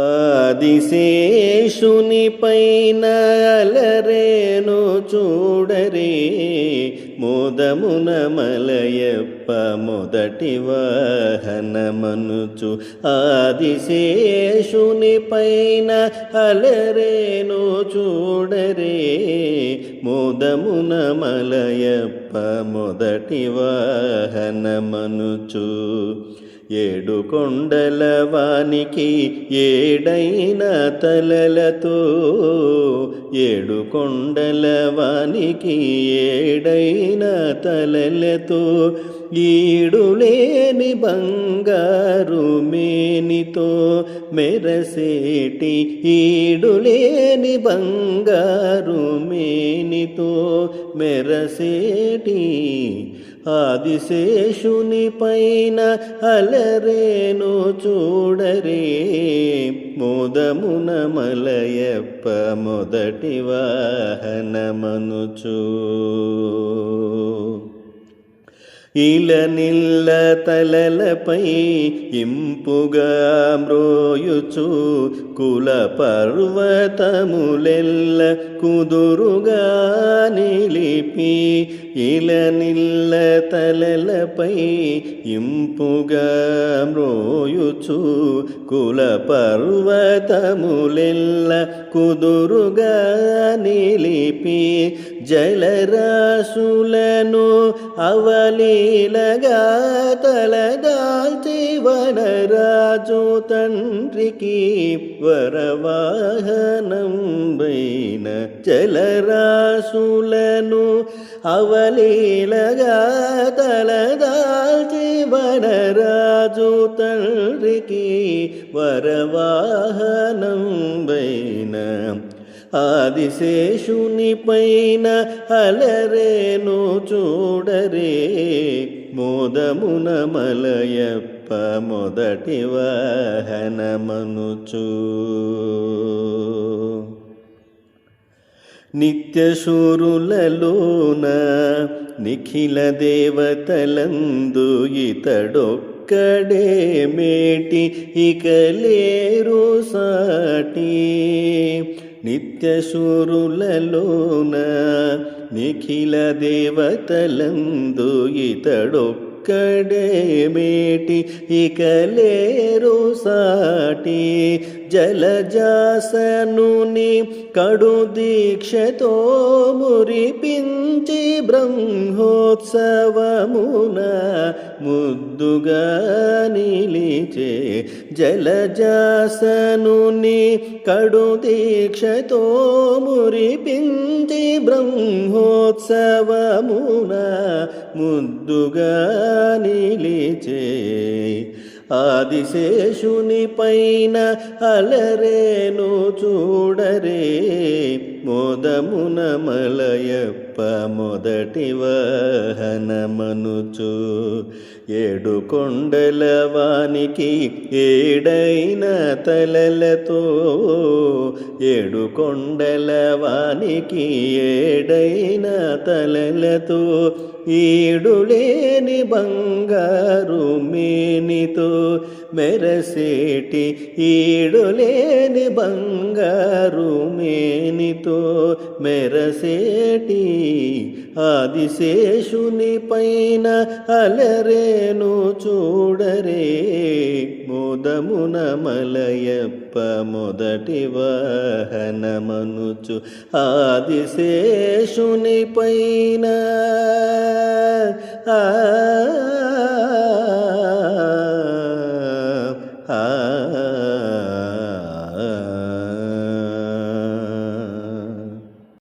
ఆదిశేషుని పైన అలరేను చూడరే మోదమున మలయప్ప మొదటి వాహనమనుచు. ఆదిశేషుని పైన అలరేను చూడరే మోదమున మలయప్ప మొదటి వాహనమనుచు. ఏడు కొండలవానికి ఏడైన తలలతో ఏడు కొండలవానికి ఏడైన తలలతో ఈడులేని బంగారు మేనితో మెరసేటి ఈడులేని బంగారు మేనితో మెరసేటి ఆదిశేషుని పైన అలరేను చూడరే. మోదమున మలయప్ప మొదటి వాహనమనుచూ. ఇల నిల్ల తలలపై ఇంపుగా మ్రోయుచు. కుల పర్వతములెల్ల కుదురుగా నిలిపి ఇల నిల్ల తలలపై ఇంపుగా మ్రోయుచు కుల పర్వతములెల్ల కుదురుగా నిలిపి జలరాశులను అవలీలగా తలదాల్చి వనరాజు తండ్రికి వరవాహనం వరవాహనంబైన జలరాశులను అవలీలగా తలదాల్చి వనరాజు తండ్రికి వరవాహనంబైన ఆదిశేషుని పైన అలరేను చూడరే మోదమున మలయప్ప మొదటి వాహనమనుచూ. నిత్యశూరులలోన నిఖిల దేవతలందు ఇతడొక్కడే మేటి ఇక లేరు సాటి. నిత్యశూరులలోన నిఖిల దేవతలందు ఇతడొక్క ఒక్కడే మేటి ఇక లేరు సాటి జలజాసనుని కడు దీక్షతో మురిపించి బ్రహ్మోత్సవమున ముద్దుగా నిలిచే జలజాసనుని కడు దీక్షతో మురిపించి బ్రహ్మోత్సవమున ముద్దుగా నిలిచే ఆదిశేషుని పైన అలరేను చూడరే మోదమున మలయప్ప మొదటి వాహనమనుచు. ఏడు కొండల వానికి ఏడైన తలలతో. ఏడు కొండల వానికి ఏడైన తలలతో. ఈడులేని బంగారు మేనితో. మెరసేటి ఈడులేని బంగారు మేనితో. మెరసేటి ఆదిశేషుని పైన అలరేను చూడరే. మోదమున మలయప్ప మొదటి వాహనమనుచు ఆదిశేషుని పైన. ఆ